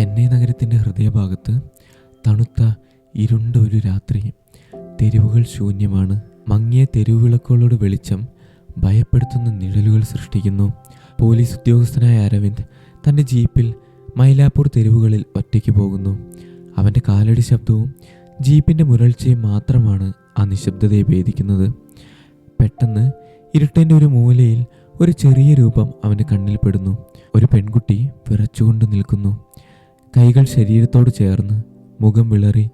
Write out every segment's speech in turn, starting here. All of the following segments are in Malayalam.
ചെന്നൈ നഗരത്തിന്റെ ഹൃദയഭാഗത്ത് തണുത്ത ഇരുണ്ട ഒരു രാത്രി. തെരുവുകൾ ശൂന്യമാണ്. മങ്ങിയ തെരുവുവിളക്കുകളോട് വെളിച്ചം ഭയപ്പെടുത്തുന്ന നിഴലുകൾ സൃഷ്ടിക്കുന്നു. പോലീസ് ഉദ്യോഗസ്ഥനായ അരവിന്ദ് തന്റെ ജീപ്പിൽ മൈലാപ്പൂർ തെരുവുകളിൽ ഒറ്റയ്ക്ക് പോകുന്നു. അവന്റെ കാലടി ശബ്ദവും ജീപ്പിന്റെ മുരൾച്ചയും മാത്രമാണ് ആ നിശബ്ദതയെ ഭേദിക്കുന്നത്. പെട്ടെന്ന് ഇരുട്ടിന്റെ ഒരു മൂലയിൽ ഒരു ചെറിയ രൂപം അവന്റെ കണ്ണിൽപ്പെടുന്നു ഒരു പെൺകുട്ടി വിറച്ചുകൊണ്ട് നിൽക്കുന്നു. കൈകൾ ശരീരത്തോട് ചേർന്ന് മുഖം വിളറി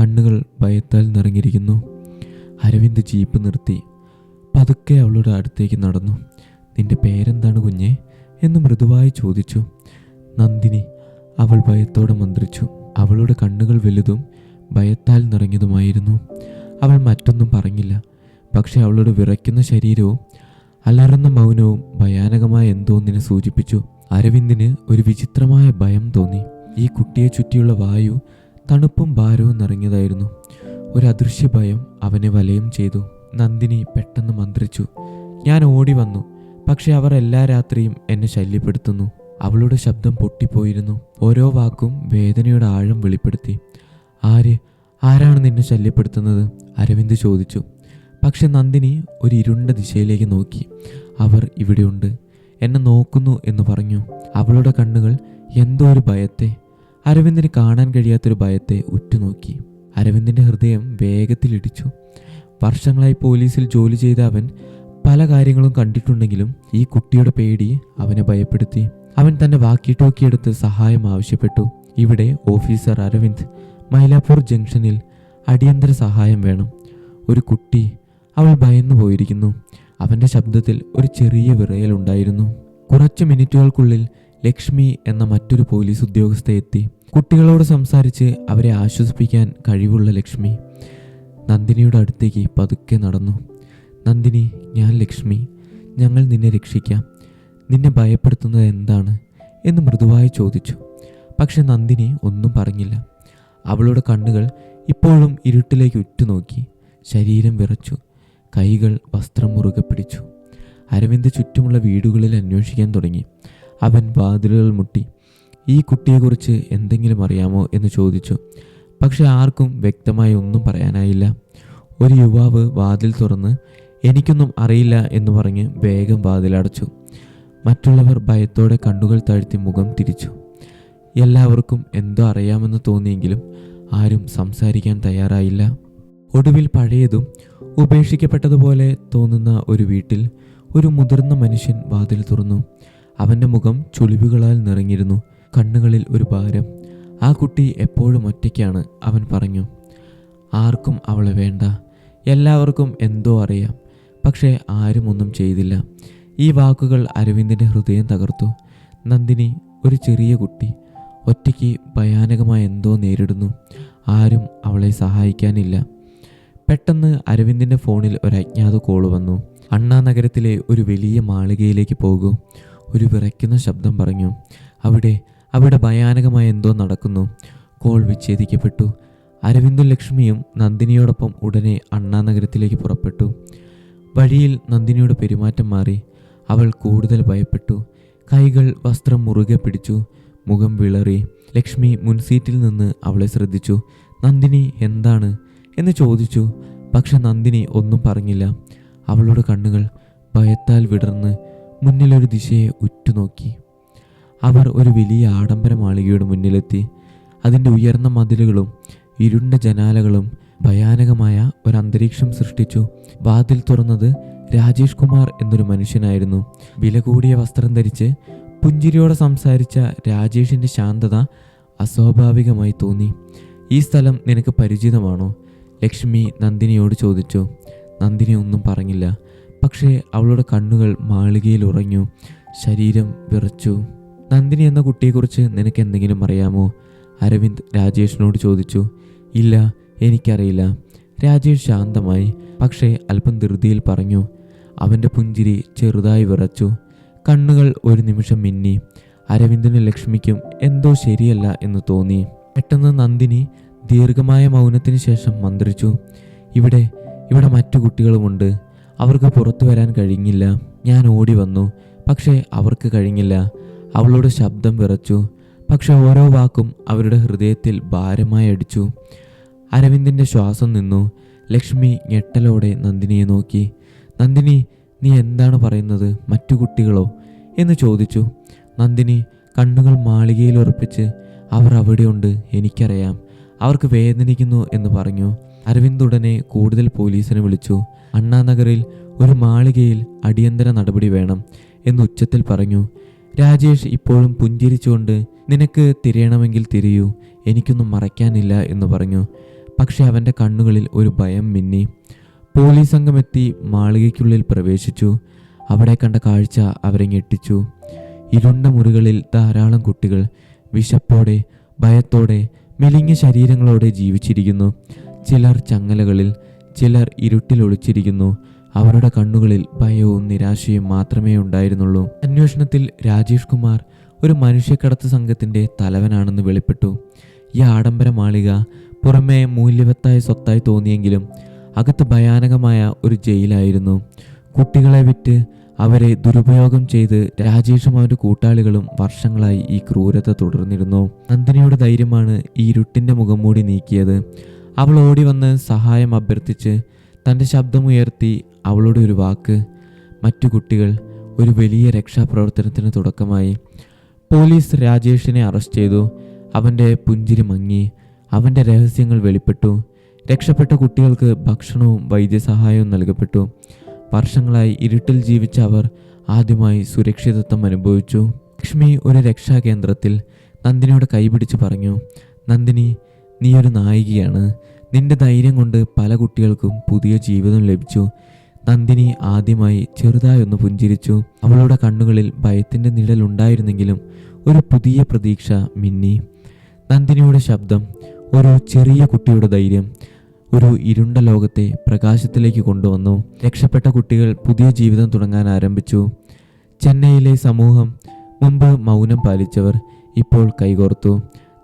കണ്ണുകൾ ഭയത്താൽ നിറഞ്ഞിരിക്കുന്നു. അരവിന്ദ് ജീപ്പ് നിർത്തി. പതുക്കെ അവളുടെ അടുത്തേക്ക് നടന്നു. നിന്റെ പേരെന്താണ് കുഞ്ഞെ? എന്ന് മൃദുവായി ചോദിച്ചു. നന്ദിനി അവൾ ഭയത്തോടെ മന്ത്രിച്ചു. അവളുടെ കണ്ണുകൾ വലുതും ഭയത്താൽ നിറഞ്ഞതുമായിരുന്നു. അവൾ മറ്റൊന്നും പറഞ്ഞില്ല. പക്ഷെ അവളുടെ വിറയ്ക്കുന്ന ശരീരവും അലറുന്ന മൗനവും ഭയാനകമായ എന്തോന്നിനെ സൂചിപ്പിച്ചു. അരവിന്ദിന് ഒരു വിചിത്രമായ ഭയം തോന്നി. ഈ കുട്ടിയെ ചുറ്റിയുള്ള വായു തണുപ്പും ഭാരവും നിറഞ്ഞതായിരുന്നു. ഒരു അദൃശ്യ ഭയം അവനെ വലയം ചെയ്തു. നന്ദിനി പെട്ടെന്ന് മന്ത്രിച്ചു ഞാൻ ഓടി വന്നു. പക്ഷെ അവർ എല്ലാ രാത്രിയും എന്നെ ശല്യപ്പെടുത്തുന്നു. അവളുടെ ശബ്ദം പൊട്ടിപ്പോയിരുന്നു. ഓരോ വാക്കും വേദനയുടെ ആഴം വെളിപ്പെടുത്തി. ആര്? ആരാണ് നിന്നെ ശല്യപ്പെടുത്തുന്നത്? അരവിന്ദ് ചോദിച്ചു. പക്ഷെ നന്ദിനി ഒരു ഇരുണ്ട ദിശയിലേക്ക് നോക്കി. അവർ ഇവിടെയുണ്ട്. എന്നെ നോക്കുന്നു എന്ന് പറഞ്ഞു. അവളുടെ കണ്ണുകൾ എന്തോ ഒരു ഭയത്തെ അരവിന്ദിന് കാണാൻ കഴിയാത്തൊരു ഭയത്തെ ഉറ്റുനോക്കി. അരവിന്ദിന്റെ ഹൃദയം വേഗത്തിലിടിച്ചു. വർഷങ്ങളായി പോലീസിൽ ജോലി ചെയ്ത അവൻ പല കാര്യങ്ങളും കണ്ടിട്ടുണ്ടെങ്കിലും ഈ കുട്ടിയുടെ പേടി അവനെ ഭയപ്പെടുത്തി. അവൻ തന്റെ വാക്കി ടോക്കിയെടുത്ത് സഹായം ആവശ്യപ്പെട്ടു. ഇവിടെ ഓഫീസർ അരവിന്ദ് മൈലാപ്പൂർ ജംഗ്ഷനിൽ അടിയന്തര സഹായം വേണം. ഒരു കുട്ടി അവൾ ഭയന്നു പോയിരിക്കുന്നു. അവന്റെ ശബ്ദത്തിൽ ഒരു ചെറിയ വിറയൽ ഉണ്ടായിരുന്നു കുറച്ച് മിനിറ്റുകൾക്കുള്ളിൽ ലക്ഷ്മി എന്ന മറ്റൊരു പോലീസ് ഉദ്യോഗസ്ഥ എത്തി. കുട്ടികളോട് സംസാരിച്ച് അവരെ ആശ്വസിപ്പിക്കാൻ കഴിവുള്ള ലക്ഷ്മി നന്ദിനിയുടെ അടുത്തേക്ക് പതുക്കെ നടന്നു. നന്ദിനി ഞാൻ ലക്ഷ്മി. ഞങ്ങൾ നിന്നെ രക്ഷിക്കാം. നിന്നെ ഭയപ്പെടുത്തുന്നത് എന്താണ്? എന്ന് മൃദുവായി ചോദിച്ചു. പക്ഷെ നന്ദിനി ഒന്നും പറഞ്ഞില്ല. അവളുടെ കണ്ണുകൾ ഇപ്പോഴും ഇരുട്ടിലേക്ക് ഉറ്റുനോക്കി. ശരീരം വിറച്ചു. കൈകൾ വസ്ത്രം മുറുകെ പിടിച്ചു. അരവിന്ദ് ചുറ്റുമുള്ള വീടുകളിൽ അന്വേഷിക്കാൻ തുടങ്ങി. അവൻ വാതിലുകൾ മുട്ടി. ഈ കുട്ടിയെക്കുറിച്ച് എന്തെങ്കിലും അറിയാമോ? എന്ന് ചോദിച്ചു. പക്ഷെ ആർക്കും വ്യക്തമായി ഒന്നും പറയാനായില്ല. ഒരു യുവാവ് വാതിൽ തുറന്ന് എനിക്കൊന്നും അറിയില്ല എന്ന് പറഞ്ഞ് വേഗം വാതിലടച്ചു മറ്റുള്ളവർ ഭയത്തോടെ കണ്ണുകൾ താഴ്ത്തി മുഖം തിരിച്ചു. എല്ലാവർക്കും എന്തോ അറിയാമെന്ന് തോന്നിയെങ്കിലും ആരും സംസാരിക്കാൻ തയ്യാറായില്ല. ഒടുവിൽ പഴയതും ഉപേക്ഷിക്കപ്പെട്ടതുപോലെ തോന്നുന്ന ഒരു വീട്ടിൽ ഒരു മുതിർന്ന മനുഷ്യൻ വാതിൽ തുറന്നു. അവന്റെ മുഖം ചുളിവുകളാൽ നിറഞ്ഞിരുന്നു കണ്ണുകളിൽ ഒരു ഭാരം. ആ കുട്ടി എപ്പോഴും ഒറ്റയ്ക്കാണ് അവൻ പറഞ്ഞു. ആർക്കും അവളെ വേണ്ട. എല്ലാവർക്കും എന്തോ അറിയാം. പക്ഷേ ആരും ഒന്നും ചെയ്തില്ല. ഈ വാക്കുകൾ അരവിന്ദിന്റെ ഹൃദയം തകർത്തു. നന്ദിനി ഒരു ചെറിയ കുട്ടി ഒറ്റയ്ക്ക് ഭയാനകമായ എന്തോ നേരിടുന്നു. ആരും അവളെ സഹായിക്കാനില്ല. പെട്ടെന്ന് അരവിന്ദിന്റെ ഫോണിൽ ഒരു അജ്ഞാത കോൾ വന്നു. അണ്ണാ നഗരത്തിലെ ഒരു വലിയ മാളികയിലേക്ക് പോകൂ. ഒരു വിറയ്ക്കുന്ന ശബ്ദം പറഞ്ഞു. അവിടെ അവിടെ ഭയാനകമായ എന്തോ നടക്കുന്നു. കോൾ വിച്ഛേദിക്കപ്പെട്ടു. അരവിന്ദും ലക്ഷ്മിയും നന്ദിനിയോടൊപ്പം ഉടനെ അണ്ണാ നഗരത്തിലേക്ക് പുറപ്പെട്ടു. വഴിയിൽ നന്ദിനിയുടെ പെരുമാറ്റം മാറി. അവൾ കൂടുതൽ ഭയപ്പെട്ടു. കൈകൾ വസ്ത്രം മുറുകെ പിടിച്ചു. മുഖം വിളറി. ലക്ഷ്മി മുൻസീറ്റിൽ നിന്ന് അവളെ ശ്രദ്ധിച്ചു. നന്ദിനി എന്താണ്? എന്ന് ചോദിച്ചു. പക്ഷെ നന്ദിനി ഒന്നും പറഞ്ഞില്ല. അവളുടെ കണ്ണുകൾ ഭയത്താൽ വിടർന്ന് മുന്നിലൊരു ദിശയെ ഉറ്റുനോക്കി. അവർ ഒരു വലിയ ആഡംബര മാളികയുടെ മുന്നിലെത്തി. അതിന്റെ ഉയർന്ന മതിലുകളും ഇരുണ്ട ജനാലകളും ഭയാനകമായ ഒരു അന്തരീക്ഷം സൃഷ്ടിച്ചു. വാതിൽ തുറന്നത് രാജേഷ് കുമാർ എന്നൊരു മനുഷ്യനായിരുന്നു. വില കൂടിയ വസ്ത്രം ധരിച്ച് പുഞ്ചിരിയോടെ സംസാരിച്ച രാജേഷിന്റെ ശാന്തത അസ്വാഭാവികമായി തോന്നി. ഈ സ്ഥലം നിനക്ക് പരിചിതമാണോ? ലക്ഷ്മി നന്ദിനിയോട് ചോദിച്ചു. നന്ദിനി ഒന്നും പറഞ്ഞില്ല. പക്ഷേ അവളുടെ കണ്ണുകൾ മാളികയിൽ ഉറഞ്ഞു ശരീരം വിറച്ചു. നന്ദിനി എന്ന കുട്ടിയെക്കുറിച്ച് നിനക്ക് എന്തെങ്കിലും അറിയാമോ? അരവിന്ദ് രാജേഷിനോട് ചോദിച്ചു. ഇല്ല എനിക്കറിയില്ല. രാജേഷ് ശാന്തമായി പക്ഷേ അല്പം ധൃതിയിൽ പറഞ്ഞു. അവന്റെ പുഞ്ചിരി ചെറുതായി വിറച്ചു. കണ്ണുകൾ ഒരു നിമിഷം മിന്നി. അരവിന്ദിനും ലക്ഷ്മിക്കും എന്തോ ശരിയല്ല എന്ന് തോന്നി. പെട്ടെന്ന് നന്ദിനി ദീർഘമായ മൗനത്തിന് ശേഷം മന്ത്രിച്ചു. ഇവിടെ ഇവിടെ മറ്റു കുട്ടികളുമുണ്ട്. അവർക്ക് പുറത്തു വരാൻ കഴിഞ്ഞില്ല. ഞാൻ ഓടി വന്നു. പക്ഷേ അവർക്ക് കഴിഞ്ഞില്ല. അവളുടെ ശബ്ദം വിറച്ചു. പക്ഷെ ഓരോ വാക്കും അവരുടെ ഹൃദയത്തിൽ ഭാരമായി അടിച്ചു. അരവിന്ദിന്റെ ശ്വാസം നിന്നു. ലക്ഷ്മി ഞെട്ടലോടെ നന്ദിനിയെ നോക്കി. നന്ദിനി നീ എന്താണ് പറയുന്നത്? മറ്റു കുട്ടികളോ? എന്ന് ചോദിച്ചു. നന്ദിനി കണ്ണുകൾ മാളികയിൽ ഉറപ്പിച്ച് അവർ അവിടെയുണ്ട്. എനിക്കറിയാം. അവർക്ക് വേദനിക്കുന്നു എന്ന് പറഞ്ഞു. അരവിന്ദ് ഉടനെ കൂടുതൽ പോലീസിനെ വിളിച്ചു. അണ്ണാനഗറിൽ ഒരു മാളികയിൽ അടിയന്തര നടപടി വേണം എന്ന് ഉച്ചത്തിൽ പറഞ്ഞു. രാജേഷ് ഇപ്പോഴും പുഞ്ചിരിച്ചുകൊണ്ട് നിനക്ക് തിരയണമെങ്കിൽ തിരിയൂ എനിക്കൊന്നും മറയ്ക്കാനില്ല എന്ന് പറഞ്ഞു. പക്ഷെ അവന്റെ കണ്ണുകളിൽ ഒരു ഭയം മിന്നി. പോലീസ് സംഘം എത്തി മാളികയ്ക്കുള്ളിൽ പ്രവേശിച്ചു. അവിടെ കണ്ട കാഴ്ച അവരെ ഞെട്ടിച്ചു. ഇരുണ്ട മുറികളിൽ ധാരാളം കുട്ടികൾ വിശപ്പോടെ ഭയത്തോടെ മെലിഞ്ഞ ശരീരങ്ങളോടെ ജീവിച്ചിരിക്കുന്നു. ചിലർ ചങ്ങലകളിൽ ചിലർ ഇരുട്ടിൽ ഒളിച്ചിരിക്കുന്നു. അവരുടെ കണ്ണുകളിൽ ഭയവും നിരാശയും മാത്രമേ ഉണ്ടായിരുന്നുള്ളൂ. അന്വേഷണത്തിൽ രാജേഷ് കുമാർ ഒരു മനുഷ്യക്കടത്ത് സംഘത്തിന്റെ തലവനാണെന്ന് വെളിപ്പെട്ടു. ഈ ആഡംബര മാളിക പുറമേ മൂല്യവത്തായ സ്വത്തായി തോന്നിയെങ്കിലും അകത്ത് ഭയാനകമായ ഒരു ജയിലായിരുന്നു. കുട്ടികളെ വിറ്റ് അവരെ ദുരുപയോഗം ചെയ്ത് രാജേഷും അവന്റെ കൂട്ടാളികളും വർഷങ്ങളായി ഈ ക്രൂരത തുടർന്നിരുന്നു. നന്ദിനിയുടെ ധൈര്യമാണ് ഈ ഇരുട്ടിന്റെ മുഖം മൂടി നീക്കിയത്. അവൾ ഓടി വന്ന് സഹായം അഭ്യർത്ഥിച്ച് തന്റെ ശബ്ദമുയർത്തി അവളുടെ ഒരു വാക്ക്. മറ്റു കുട്ടികൾ ഒരു വലിയ രക്ഷാപ്രവർത്തനത്തിന് തുടക്കമായി. പോലീസ് രാജേഷിനെ അറസ്റ്റ് ചെയ്തു. അവന്റെ പുഞ്ചിരി മങ്ങി അവന്റെ രഹസ്യങ്ങൾ വെളിപ്പെട്ടു. രക്ഷപ്പെട്ട കുട്ടികൾക്ക് ഭക്ഷണവും വൈദ്യസഹായവും നൽകപ്പെട്ടു. വർഷങ്ങളായി ഇരുട്ടിൽ ജീവിച്ച അവർ ആദ്യമായി സുരക്ഷിതത്വം അനുഭവിച്ചു. ലക്ഷ്മി ഒരു രക്ഷാകേന്ദ്രത്തിൽ നന്ദിനിയുടെ കൈപിടിച്ച് പറഞ്ഞു നന്ദിനി നീ ഒരു നായികയാണ്. നിന്റെ ധൈര്യം കൊണ്ട് പല കുട്ടികൾക്കും പുതിയ ജീവിതം ലഭിച്ചു. നന്ദിനി ആദ്യമായി ചെറുതായി ഒന്ന് പുഞ്ചിരിച്ചു. അവളുടെ കണ്ണുകളിൽ ഭയത്തിന്റെ നിഴലുണ്ടായിരുന്നെങ്കിലും ഒരു പുതിയ പ്രതീക്ഷ മിന്നി. നന്ദിനിയുടെ ശബ്ദം ഒരു ചെറിയ കുട്ടിയുടെ ധൈര്യം ഒരു ഇരുണ്ട ലോകത്തെ പ്രകാശത്തിലേക്ക് കൊണ്ടുവന്നു. രക്ഷപ്പെട്ട കുട്ടികൾ പുതിയ ജീവിതം തുടങ്ങാൻ ആരംഭിച്ചു. ചെന്നൈയിലെ സമൂഹം മുമ്പ് മൗനം പാലിച്ചവർ ഇപ്പോൾ കൈകോർത്തു.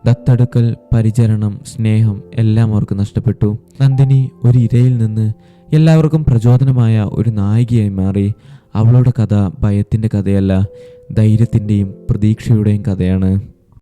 ദത്തെടുക്കൽ പരിചരണം സ്നേഹം എല്ലാം അവർക്ക് നഷ്ടപ്പെട്ടു. നന്ദിനി ഒരു ഇരയിൽ നിന്ന് എല്ലാവർക്കും പ്രചോദനമായ ഒരു നായികയായി മാറി. അവളുടെ കഥ ഭയത്തിന്റെ കഥയല്ല ധൈര്യത്തിന്റെയും പ്രതീക്ഷയുടെയും കഥയാണ്.